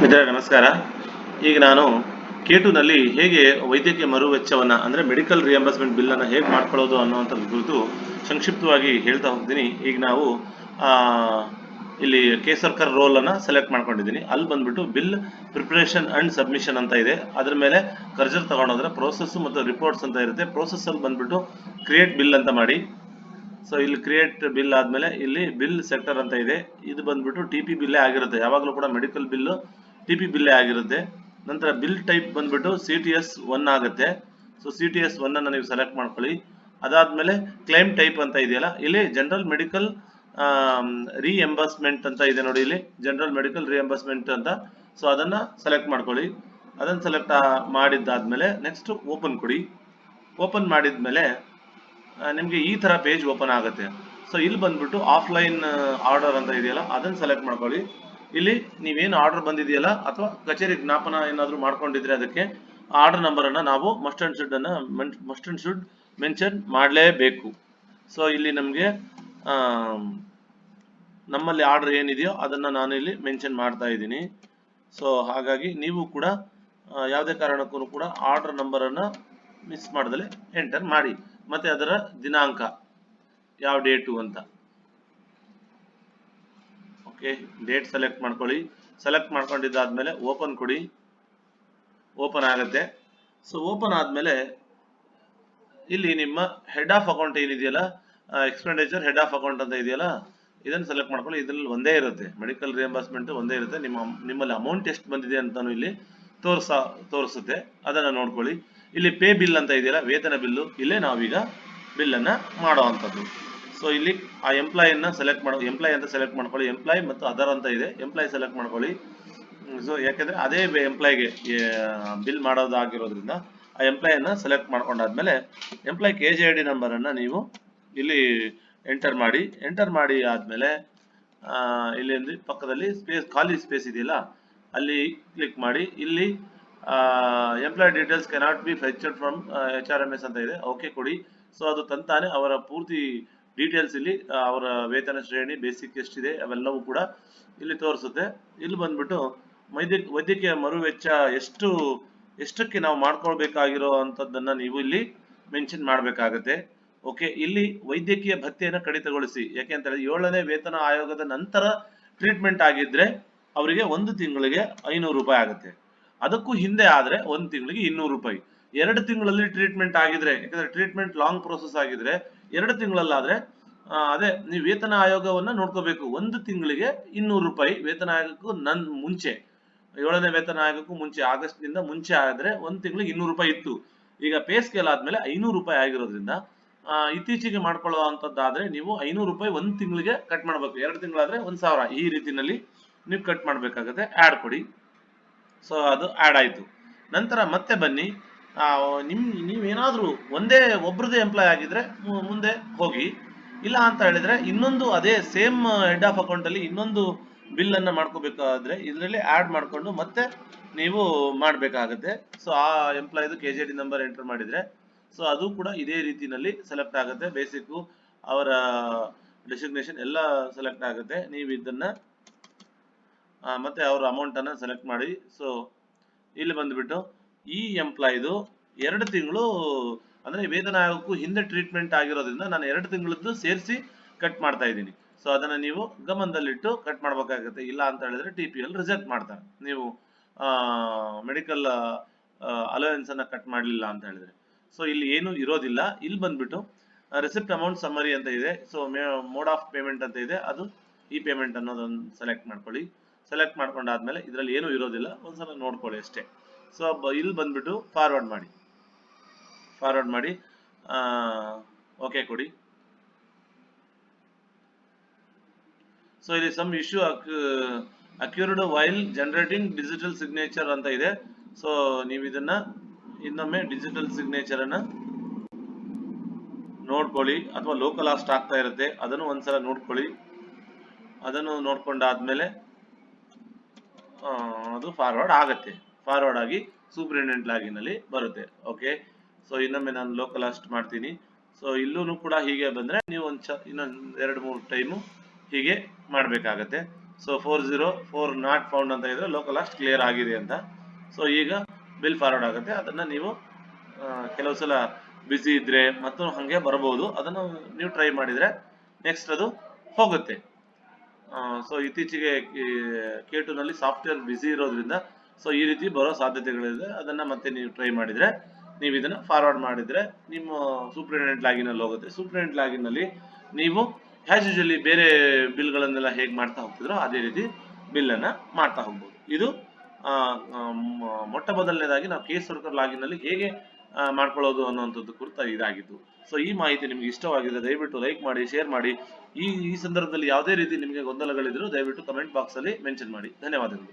ಮಿತ್ರರೇ, ನಮಸ್ಕಾರ. ಈಗ ನಾನು ಕೇಟುನಲ್ಲಿ ಹೇಗೆ ವೈದ್ಯಕೀಯ ಮರು ವೆಚ್ಚವನ್ನು ಅಂದರೆ ಮೆಡಿಕಲ್ ರಿಯಂಬರ್ಸ್ಮೆಂಟ್ ಬಿಲ್ಲನ್ನು ಹೇಗೆ ಮಾಡ್ಕೊಳ್ಳೋದು ಅನ್ನುವಂಥದ್ದು ಕುರಿತು ಸಂಕ್ಷಿಪ್ತವಾಗಿ ಹೇಳ್ತಾ ಹೋಗ್ತೀನಿ. ಈಗ ನಾವು ಇಲ್ಲಿ ಕೆ ಸರ್ಕರ್ ರೋಲನ್ನು ಸೆಲೆಕ್ಟ್ ಮಾಡ್ಕೊಂಡಿದ್ದೀನಿ. ಅಲ್ಲಿ ಬಂದ್ಬಿಟ್ಟು ಬಿಲ್ ಪ್ರಿಪ್ರೇಷನ್ ಅಂಡ್ ಸಬ್ಮಿಷನ್ ಅಂತ ಇದೆ. ಅದ್ರ ಮೇಲೆ ಕರ್ಜರ್ ತಗೊಂಡೋದ್ರೆ ಪ್ರೋಸೆಸ್ ಮತ್ತು ರಿಪೋರ್ಟ್ಸ್ ಅಂತ ಇರುತ್ತೆ. ಪ್ರೋಸೆಸ್ಸಲ್ಲಿ ಬಂದ್ಬಿಟ್ಟು ಕ್ರಿಯೇಟ್ ಬಿಲ್ ಅಂತ ಮಾಡಿ. ಸೊ ಇಲ್ಲಿ ಕ್ರಿಯೇಟ್ ಬಿಲ್ ಆದಮೇಲೆ ಇಲ್ಲಿ ಬಿಲ್ ಸೆಕ್ಟರ್ ಅಂತ ಇದೆ. ಇದು ಬಂದ್ಬಿಟ್ಟು ಟಿ ಪಿ ಬಿಲ್ಲೇ ಆಗಿರುತ್ತೆ. ಯಾವಾಗಲೂ ಕೂಡ ಮೆಡಿಕಲ್ ಬಿಲ್ಲು ಟಿ ಪಿ ಬಿಲ್ಲೇ ಆಗಿರುತ್ತೆ. ನಂತರ ಬಿಲ್ ಟೈಪ್ ಬಂದ್ಬಿಟ್ಟು ಸಿ ಟಿ ಎಸ್ ಒನ್ ಆಗುತ್ತೆ. ಸೊ ಸಿ ಟಿ ಎಸ್ ಒನ್ನನ್ನು ನೀವು ಸೆಲೆಕ್ಟ್ ಮಾಡ್ಕೊಳ್ಳಿ. ಅದಾದಮೇಲೆ ಕ್ಲೈಮ್ ಟೈಪ್ ಅಂತ ಇದೆಯಲ್ಲ, ಇಲ್ಲಿ ಜನರಲ್ ಮೆಡಿಕಲ್ ರಿಎಂಬರ್ಸ್ಮೆಂಟ್ ಅಂತ ಇದೆ ನೋಡಿ ಇಲ್ಲಿ. ಜನರಲ್ ಮೆಡಿಕಲ್ ರಿಎಂಬರ್ಸ್ಮೆಂಟ್ ಅಂತ. ಸೊ ಅದನ್ನು ಸೆಲೆಕ್ಟ್ ಮಾಡ್ಕೊಳ್ಳಿ. ಅದನ್ನು ಸೆಲೆಕ್ಟ್ ಮಾಡಿದ್ದಾದ್ಮೇಲೆ ನೆಕ್ಸ್ಟ್ ಓಪನ್ ಕೊಡಿ. ಓಪನ್ ಮಾಡಿದ್ಮೇಲೆ ನಿಮಗೆ ಈ ಥರ ಪೇಜ್ ಓಪನ್ ಆಗುತ್ತೆ. ಸೊ ಇಲ್ಲಿ ಬಂದ್ಬಿಟ್ಟು ಆಫ್ಲೈನ್ ಆರ್ಡರ್ ಅಂತ ಇದೆಯಲ್ಲ, ಅದನ್ನು ಸೆಲೆಕ್ಟ್ ಮಾಡ್ಕೊಳ್ಳಿ. ಇಲ್ಲಿ ನೀವೇನು ಆರ್ಡರ್ ಬಂದಿದೆಯಲ್ಲ ಅಥವಾ ಕಚೇರಿ ಜ್ಞಾಪನ ಏನಾದರೂ ಮಾಡ್ಕೊಂಡಿದ್ರೆ ಅದಕ್ಕೆ ಆರ್ಡರ್ ನಂಬರನ್ನು ನಾವು ಮಸ್ಟ್ ಅಂಡ್ ಶುಡ್ ಅನ್ನು ಮಸ್ಟ್ ಅಂಡ್ ಶುಡ್ ಮೆನ್ಷನ್ ಮಾಡಲೇಬೇಕು. ಸೊ ಇಲ್ಲಿ ನಮಗೆ ನಮ್ಮಲ್ಲಿ ಆರ್ಡರ್ ಏನಿದೆಯೋ ಅದನ್ನು ನಾನು ಇಲ್ಲಿ ಮೆನ್ಷನ್ ಮಾಡ್ತಾ ಇದ್ದೀನಿ. ಸೊ ಹಾಗಾಗಿ ನೀವು ಕೂಡ ಯಾವುದೇ ಕಾರಣಕ್ಕೂ ಕೂಡ ಆರ್ಡರ್ ನಂಬರನ್ನು ಮಿಸ್ ಮಾಡ್ದಲೆ ಎಂಟರ್ ಮಾಡಿ. ಮತ್ತೆ ಅದರ ದಿನಾಂಕ, ಯಾವ ಡೇಟು ಅಂತ. ಓಕೆ ಡೇಟ್ ಸೆಲೆಕ್ಟ್ ಮಾಡ್ಕೊಳ್ಳಿ. ಸೆಲೆಕ್ಟ್ ಮಾಡ್ಕೊಂಡಿದ್ದಾದ್ಮೇಲೆ ಓಪನ್ ಕೊಡಿ. ಓಪನ್ ಆಗುತ್ತೆ. ಸೊ ಓಪನ್ ಆದಮೇಲೆ ಇಲ್ಲಿ ನಿಮ್ಮ ಹೆಡ್ ಆಫ್ ಅಕೌಂಟ್ ಏನಿದೆಯಲ್ಲ ಎಕ್ಸ್ಪೆಂಡಿಚರ್ ಹೆಡ್ ಆಫ್ ಅಕೌಂಟ್ ಅಂತ ಇದೆಯಲ್ಲ, ಇದನ್ನು ಸೆಲೆಕ್ಟ್ ಮಾಡ್ಕೊಳ್ಳಿ. ಇದರಲ್ಲಿ ಒಂದೇ ಇರುತ್ತೆ. ಮೆಡಿಕಲ್ ರಿಯಂಬರ್ಸ್ಮೆಂಟ್ ಒಂದೇ ಇರುತ್ತೆ. ನಿಮ್ಮ, ನಿಮ್ಮಲ್ಲಿ ಅಮೌಂಟ್ ಎಷ್ಟು ಬಂದಿದೆ ಅಂತಾನು ಇಲ್ಲಿ ತೋರಿಸ, ತೋರಿಸುತ್ತೆ. ಅದನ್ನು ನೋಡ್ಕೊಳ್ಳಿ. ಇಲ್ಲಿ ಪೇ ಬಿಲ್ ಅಂತ ಇದೆಯಲ್ಲ, ವೇತನ ಬಿಲ್ಲು. ಇಲ್ಲೇ ನಾವೀಗ ಬಿಲ್ಲನ್ನು ಮಾಡೋ ಅಂಥದ್ದು. ಸೊ ಇಲ್ಲಿ ಆ ಎಂಪ್ಲಾಯಿನ ಸೆಲೆಕ್ಟ್ ಮಾಡೋ ಎಂಪ್ಲಾಯ್ ಅಂತ ಸೆಲೆಕ್ಟ್ ಮಾಡ್ಕೊಳ್ಳಿ. ಎಂಪ್ಲಾಯ್ ಮತ್ತು ಅದರ್ ಅಂತ ಇದೆ. ಎಂಪ್ಲಾಯ್ ಸೆಲೆಕ್ಟ್ ಮಾಡ್ಕೊಳ್ಳಿ. ಸೊ ಯಾಕೆಂದ್ರೆ ಅದೇ ಎಂಪ್ಲಾಯ್ಗೆ ಬಿಲ್ ಮಾಡೋದಾಗಿರೋದ್ರಿಂದ ಆ ಎಂಪ್ಲಾಯನ್ನ select ಮಾಡ್ಕೊಂಡಾದ್ಮೇಲೆ employee K G I D ನಂಬರನ್ನು ನೀವು ಇಲ್ಲಿ ಎಂಟರ್ ಮಾಡಿ. ಎಂಟರ್ ಮಾಡಿ ಆದಮೇಲೆ ಇಲ್ಲಿ ಪಕ್ಕದಲ್ಲಿ ಸ್ಪೇಸ್ ಖಾಲಿ ಸ್ಪೇಸ್ ಇದೆಯಲ್ಲ, ಅಲ್ಲಿ ಕ್ಲಿಕ್ ಮಾಡಿ. ಇಲ್ಲಿ employee details cannot be fetched from H R M S ಅಂತ ಇದೆ. ಓಕೆ ಕೊಡಿ. ಸೊ ಅದು ತಂತಾನೆ ಅವರ ಪೂರ್ತಿ ಡೀಟೇಲ್ಸ್ ಇಲ್ಲಿ ಅವರ ವೇತನ ಶ್ರೇಣಿ ಬೇಸಿಕ್ ಎಷ್ಟಿದೆ, ಅವೆಲ್ಲವೂ ಕೂಡ ಇಲ್ಲಿ ತೋರಿಸುತ್ತೆ. ಇಲ್ಲಿ ಬಂದ್ಬಿಟ್ಟು ವೈದ್ಯ, ವೈದ್ಯಕೀಯ ಮರು ವೆಚ್ಚ ಎಷ್ಟು, ಎಷ್ಟಕ್ಕೆ ನಾವು ಮಾಡ್ಕೊಳ್ಬೇಕಾಗಿರೋ ಅಂತದನ್ನ ನೀವು ಇಲ್ಲಿ ಮೆನ್ಷನ್ ಮಾಡಬೇಕಾಗತ್ತೆ. ಓಕೆ ಇಲ್ಲಿ ವೈದ್ಯಕೀಯ ಭತ್ಯೆಯನ್ನು ಕಡಿತಗೊಳಿಸಿ, ಯಾಕೆ ಅಂತ ಹೇಳಿದ್ರೆ ಏಳನೇ ವೇತನ ಆಯೋಗದ ನಂತರ ಟ್ರೀಟ್ಮೆಂಟ್ ಆಗಿದ್ರೆ ಅವರಿಗೆ ಒಂದು ತಿಂಗಳಿಗೆ ಐನೂರು ರೂಪಾಯಿ ಆಗುತ್ತೆ. ಅದಕ್ಕೂ ಹಿಂದೆ ಆದ್ರೆ ಒಂದು ತಿಂಗಳಿಗೆ ಇನ್ನೂರು ರೂಪಾಯಿ. ಎರಡು ತಿಂಗಳಲ್ಲಿ ಟ್ರೀಟ್ಮೆಂಟ್ ಆಗಿದ್ರೆ, ಯಾಕಂದ್ರೆ ಟ್ರೀಟ್ಮೆಂಟ್ ಲಾಂಗ್ ಪ್ರೋಸೆಸ್ ಆಗಿದ್ರೆ, ಎರಡು ತಿಂಗಳಲ್ಲಾದ್ರೆ ಅದೇ, ನೀವು ವೇತನ ಆಯೋಗವನ್ನ ನೋಡ್ಕೋಬೇಕು. ಒಂದು ತಿಂಗಳಿಗೆ ಇನ್ನೂರು ರೂಪಾಯಿ ವೇತನ ಆಯೋಗಕ್ಕೂ ನನ್ ಮುಂಚೆ, ಏಳನೇ ವೇತನ ಆಯೋಗಕ್ಕೂ ಮುಂಚೆ ಆಗಸ್ಟ್ನಿಂದ ಮುಂಚೆ ಆದ್ರೆ ಒಂದು ತಿಂಗಳಿಗೆ ಇನ್ನೂರು ರೂಪಾಯಿ ಇತ್ತು. ಈಗ ಪೇ ಸ್ಕೇಲ್ ಆದ್ಮೇಲೆ ಐನೂರು ರೂಪಾಯಿ ಆಗಿರೋದ್ರಿಂದ ಇತ್ತೀಚೆಗೆ ಮಾಡ್ಕೊಳ್ಳೋ ಅಂಥದ್ದಾದ್ರೆ ನೀವು ಐನೂರು ರೂಪಾಯಿ ಒಂದು ತಿಂಗಳಿಗೆ ಕಟ್ ಮಾಡ್ಬೇಕು. ಎರಡು ತಿಂಗಳಾದ್ರೆ ಒಂದ್ ಸಾವಿರ. ಈ ರೀತಿನಲ್ಲಿ ನೀವು ಕಟ್ ಮಾಡ್ಬೇಕಾಗತ್ತೆ. ಆಡ್ ಕೊಡಿ. ಸೊ ಅದು ಆಡ್ ಆಯ್ತು. ನಂತರ ಮತ್ತೆ ಬನ್ನಿ. ನಿಮ್, ನೀವೇನಾದ್ರೂ ಒಂದೇ ಒಬ್ರದೇ ಎಂಪ್ಲಾಯ್ ಆಗಿದ್ರೆ ಮುಂದೆ ಹೋಗಿ. ಇಲ್ಲ ಅಂತ ಹೇಳಿದ್ರೆ ಇನ್ನೊಂದು ಅದೇ ಸೇಮ್ ಹೆಡ್ ಆಫ್ ಅಕೌಂಟ್ ಅಲ್ಲಿ ಇನ್ನೊಂದು ಬಿಲ್ ಅನ್ನ ಮಾಡ್ಕೋಬೇಕಾದ್ರೆ ಇದರಲ್ಲಿ ಆಡ್ ಮಾಡ್ಕೊಂಡು ಮತ್ತೆ ನೀವು ಮಾಡಬೇಕಾಗತ್ತೆ. ಸೊ ಆ ಎಂಪ್ಲಾಯ್ದು K G D number enter ಮಾಡಿದ್ರೆ ಸೊ ಅದು ಕೂಡ ಇದೇ ರೀತಿನಲ್ಲಿ ಸೆಲೆಕ್ಟ್ ಆಗುತ್ತೆ. ಬೇಸಿಕ್ ಅವರ ಡೆಸಿಗ್ನೇಷನ್ ಎಲ್ಲ ಸೆಲೆಕ್ಟ್ ಆಗುತ್ತೆ. ನೀವು ಇದನ್ನ ಮತ್ತೆ ಅವರ ಅಮೌಂಟ್ ಅನ್ನ ಸೆಲೆಕ್ಟ್ ಮಾಡಿ. ಸೊ ಇಲ್ಲಿ ಬಂದ್ಬಿಟ್ಟು ಈ ಎಂಪ್ಲಾಯ್ದು ಎರಡು ತಿಂಗಳು, ಅಂದ್ರೆ ವೇತನ ಆಯೋಗಕ್ಕೂ ಹಿಂದೆ ಟ್ರೀಟ್ಮೆಂಟ್ ಆಗಿರೋದ್ರಿಂದ ನಾನು ಎರಡು ತಿಂಗಳದ್ದು ಸೇರಿಸಿ ಕಟ್ ಮಾಡ್ತಾ ಇದ್ದೀನಿ. ಸೊ ಅದನ್ನ ನೀವು ಗಮನದಲ್ಲಿಟ್ಟು ಕಟ್ ಮಾಡ್ಬೇಕಾಗತ್ತೆ. ಇಲ್ಲ ಅಂತ ಹೇಳಿದ್ರೆ ಟಿ ಪಿ ಎಲ್ ರಿಜೆಕ್ಟ್ ಮಾಡ್ತಾರೆ. ನೀವು ಮೆಡಿಕಲ್ ಅಲೋವೆನ್ಸ್ ಅನ್ನ ಕಟ್ ಮಾಡಲಿಲ್ಲ ಅಂತ ಹೇಳಿದ್ರೆ. ಸೊ ಇಲ್ಲಿ ಏನು ಇರೋದಿಲ್ಲ. ಇಲ್ಲಿ ಬಂದ್ಬಿಟ್ಟು ರಿಸಿಪ್ಟ್ ಅಮೌಂಟ್ ಸಮ್ಮರಿ ಅಂತ ಇದೆ. ಸೊ ಮೋಡ್ ಆಫ್ ಪೇಮೆಂಟ್ ಅಂತ ಇದೆ. ಅದು ಈ ಪೇಮೆಂಟ್ ಅನ್ನೋದೊಂದು ಸೆಲೆಕ್ಟ್ ಮಾಡ್ಕೊಳ್ಳಿ. ಸೆಲೆಕ್ಟ್ ಮಾಡ್ಕೊಂಡಾದ್ಮೇಲೆ ಇದರಲ್ಲಿ ಏನೂ ಇರೋದಿಲ್ಲ. ಒಂದ್ಸಲ ನೋಡ್ಕೊಳ್ಳಿ ಅಷ್ಟೇ. ಸೊ ಇಲ್ಲಿ ಬಂದ್ಬಿಟ್ಟು ಫಾರ್ವರ್ಡ್ ಮಾಡಿ. ಫಾರ್ವರ್ಡ್ ಮಾಡಿ. ಓಕೆ ಕೊಡಿ. ಸೊ ಇಲ್ಲಿ some issue occurred while generating digital signature ಅಂತ ಇದೆ. ಸೊ ನೀವು ಇದನ್ನ ಇನ್ನೊಮ್ಮೆ ಡಿಜಿಟಲ್ ಸಿಗ್ನೇಚರ್ ಅನ್ನ ನೋಡ್ಕೊಳ್ಳಿ. ಅಥವಾ ಲೋಕಲ್ ಆಸ್ಟ್ ಆಗ್ತಾ ಇರುತ್ತೆ. ಅದನ್ನು ಒಂದ್ಸಲ ನೋಡ್ಕೊಳ್ಳಿ. ಅದನ್ನು ನೋಡ್ಕೊಂಡಾದ್ಮೇಲೆ ಅದು ಫಾರ್ವರ್ಡ್ ಆಗುತ್ತೆ. ಫಾರ್ವರ್ಡ್ ಆಗಿ ಸೂಪರಿಂಟೆಂಡೆಂಟ್ ಲಾಗಿನ್ ಅಲ್ಲಿ ಬರುತ್ತೆ ಓಕೆ ಸೊ ಇನ್ನೊಮ್ಮೆ ನಾನು ಲೋಕಲ್ ಅಸ್ಟ್ ಮಾಡ್ತೀನಿ. ಸೊ ಇಲ್ಲೂ ಕೂಡ ಹೀಗೆ ಬಂದ್ರೆ ನೀವು ಒಂದು ಚ, ಇನ್ನೊಂದು ಎರಡು ಮೂರು ಟೈಮು ಹೀಗೆ ಮಾಡಬೇಕಾಗತ್ತೆ. So four zero four not found ಅಂತ ಇದ್ರೆ ಲೋಕಲ್ ಅಷ್ಟು ಕ್ಲಿಯರ್ ಆಗಿದೆ ಅಂತ. ಸೊ ಈಗ ಬಿಲ್ ಫಾರ್ವರ್ಡ್ ಆಗುತ್ತೆ. ಅದನ್ನ ನೀವು ಕೆಲವು ಸಲ ಬಿಸಿ ಇದ್ರೆ ಮತ್ತು ಹಾಗೆ ಬರಬಹುದು. ಅದನ್ನು ನೀವು ಟ್ರೈ ಮಾಡಿದ್ರೆ ನೆಕ್ಸ್ಟ್ ಅದು ಹೋಗುತ್ತೆ. ಸೊ ಇತ್ತೀಚೆಗೆ ಕೆ ನಲ್ಲಿ ಸಾಫ್ಟ್ವೇರ್ ಬಿಸಿ ಇರೋದ್ರಿಂದ ಸೊ ಈ ರೀತಿ ಬರೋ ಸಾಧ್ಯತೆಗಳಿದೆ. ಅದನ್ನ ಮತ್ತೆ ನೀವು ಟ್ರೈ ಮಾಡಿದ್ರೆ, ನೀವು ಇದನ್ನ ಫಾರ್ವರ್ಡ್ ಮಾಡಿದ್ರೆ ನಿಮ್ಮ ಸೂಪ್ರಿಡೆಂಟ್ ಲಾಗಿನ್ ಅಲ್ಲಿ ಹೋಗುತ್ತೆ. ಸೂಪ್ರಿಡೆಂಟ್ ಲಾಗಿನ್ ಅಲ್ಲಿ ನೀವು ಹ್ಯಾಸ್ ಯೂಶಲಿ ಬೇರೆ ಬಿಲ್ಗಳನ್ನೆಲ್ಲ ಹೇಗೆ ಮಾಡ್ತಾ ಹೋಗ್ತಿದ್ರೋ ಅದೇ ರೀತಿ ಬಿಲ್ ಅನ್ನ ಮಾಡ್ತಾ ಹೋಗ್ಬೋದು. ಇದು ಮೊಟ್ಟ ಮೊದಲನೇದಾಗಿ ನಾವು ಕೇಸ್ ವರ್ಕರ್ ಲಾಗಿನ್ ಅಲ್ಲಿ ಹೇಗೆ ಮಾಡ್ಕೊಳ್ಳೋದು ಅನ್ನುವಂಥದ್ದು ಕುರಿತ ಇದಾಗಿತ್ತು ಸೊ ಈ ಮಾಹಿತಿ ನಿಮ್ಗೆ ಇಷ್ಟವಾಗಿದ್ರೆ ದಯವಿಟ್ಟು ಲೈಕ್ ಮಾಡಿ ಶೇರ್ ಮಾಡಿ. ಈ ಈ ಸಂದರ್ಭದಲ್ಲಿ ಯಾವುದೇ ರೀತಿ ನಿಮಗೆ ಗೊಂದಲಗಳಿದ್ರು ದಯವಿಟ್ಟು ಕಮೆಂಟ್ ಬಾಕ್ಸ್ ಅಲ್ಲಿ ಮೆನ್ಷನ್ ಮಾಡಿ. ಧನ್ಯವಾದಗಳು.